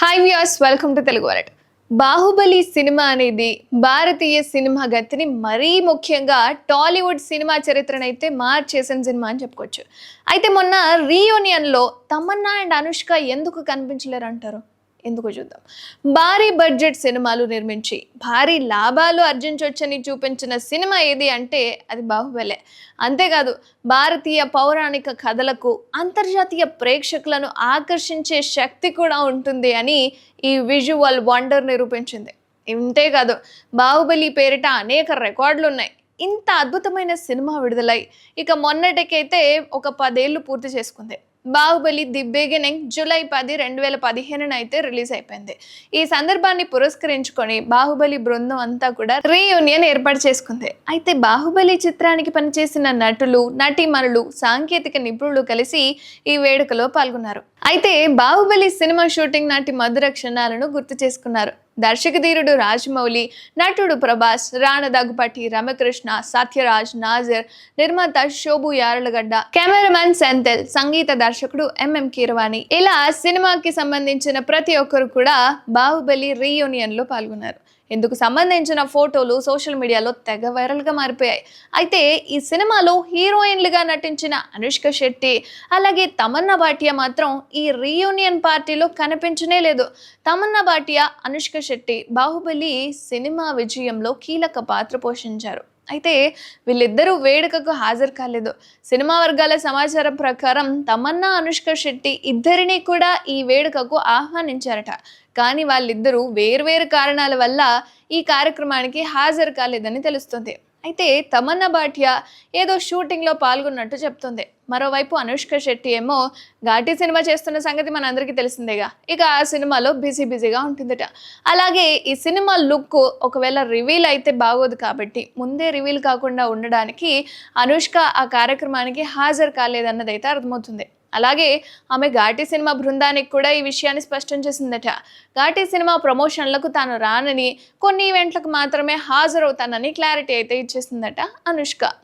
Hi viewers welcome to Telugu world Baahubali cinema అనేది భారతీయ cinema గతిని మరీ ముఖ్యంగా టాలీవుడ్ సినిమా చరిత్రనైతే మార్చేసిన సినిమా అని చెప్పుకోవచ్చు. అయితే మొన్న రీయూనియన్లో తమన్నా అండ్ అనుష్క ఎందుకు కనిపించలేరు అంటారు ఎందుకు చూద్దాం. భారీ బడ్జెట్ సినిమాలు నిర్మించి భారీ లాభాలు అర్జించవచ్చని చూపించిన సినిమా ఏది అంటే అది బాహుబలే. అంతేకాదు భారతీయ పౌరాణిక కథలకు అంతర్జాతీయ ప్రేక్షకులను ఆకర్షించే శక్తి కూడా ఉంటుంది అని ఈ విజువల్ వండర్ నిరూపించింది. ఇంతేకాదు బాహుబలి పేరిట అనేక రికార్డులు ఉన్నాయి ఇంత అద్భుతమైన సినిమా విడుదలై ఇక మొన్నటికైతే ఒక పదేళ్ళు పూర్తి చేసుకుంది. బాహుబలి ది బిగినింగ్ జూలై పది రెండు వేల పదిహేనున అయితే రిలీజ్ అయిపోయింది. ఈ సందర్భాన్ని పురస్కరించుకొని బాహుబలి బృందం అంతా కూడా రీయూనియన్ ఏర్పాటు చేసుకుంది. అయితే బాహుబలి చిత్రానికి పనిచేసిన నటులు నటీమణులు సాంకేతిక నిపుణులు కలిసి ఈ వేడుకలో పాల్గొన్నారు. అయితే బాహుబలి సినిమా షూటింగ్ నాటి మధుర క్షణాలను గుర్తు చేసుకున్నారు. దర్శకధీరుడు రాజమౌళి నటుడు ప్రభాస్ రాణ దగ్గుపాటి రమకృష్ణ సత్యరాజ్ నాజర్ నిర్మాత శోభు యారలగడ్డ కెమెరామెన్ సెంతెల్ సంగీత దర్శకుడు ఎంఎం కీరవాణి. ఇలా సినిమాకి సంబంధించిన ప్రతి ఒక్కరు కూడా బాహుబలి రీయూనియన్లో పాల్గొన్నారు. ఇందుకు సంబంధించిన ఫోటోలు సోషల్ మీడియాలో తెగ వైరల్గా మారిపోయాయి. అయితే ఈ సినిమాలో హీరోయిన్లుగా నటించిన అనుష్క శెట్టి అలాగే తమన్నా భాటియా మాత్రం ఈ రీయూనియన్ పార్టీలో కనిపించనే లేదు. తమన్నా భాటియా అనుష్క శెట్టి బాహుబలి సినిమా విజయంలో కీలక పాత్ర పోషించారు. అయితే వీళ్ళిద్దరూ వేడుకకు హాజరు కాలేదు. సినిమా వర్గాల సమాచారం ప్రకారం తమన్నా అనుష్క శెట్టి ఇద్దరిని కూడా ఈ వేడుకకు ఆహ్వానించారట. కానీ వాళ్ళిద్దరూ వేర్వేరు కారణాల వల్ల ఈ కార్యక్రమానికి హాజరు కాలేదని తెలుస్తుంది. అయితే తమన్నా భాటియా ఏదో షూటింగ్లో పాల్గొన్నట్టు చెప్తుంది. మరోవైపు అనుష్క శెట్టి ఏమో ఘాటి సినిమా చేస్తున్న సంగతి మనందరికీ తెలిసిందేగా. ఇక ఆ సినిమాలో బిజీ బిజీగా ఉంటుందట. అలాగే ఈ సినిమా లుక్ ఒకవేళ రివీల్ అయితే బాగోదు కాబట్టి ముందే రివీల్ కాకుండా ఉండడానికి అనుష్క ఆ కార్యక్రమానికి హాజరు కాలేదన్నది అయితే అర్థమవుతుంది. అలాగే ఆమె ఘాటి సినిమా బృందానికి కూడా ఈ విషయాన్ని స్పష్టం చేసిందట. ఘాటి సినిమా ప్రమోషన్లకు తాను రానని కొన్ని ఈవెంట్లకు మాత్రమే హాజరవుతానని క్లారిటీ అయితే ఇచ్చేసిందట అనుష్క.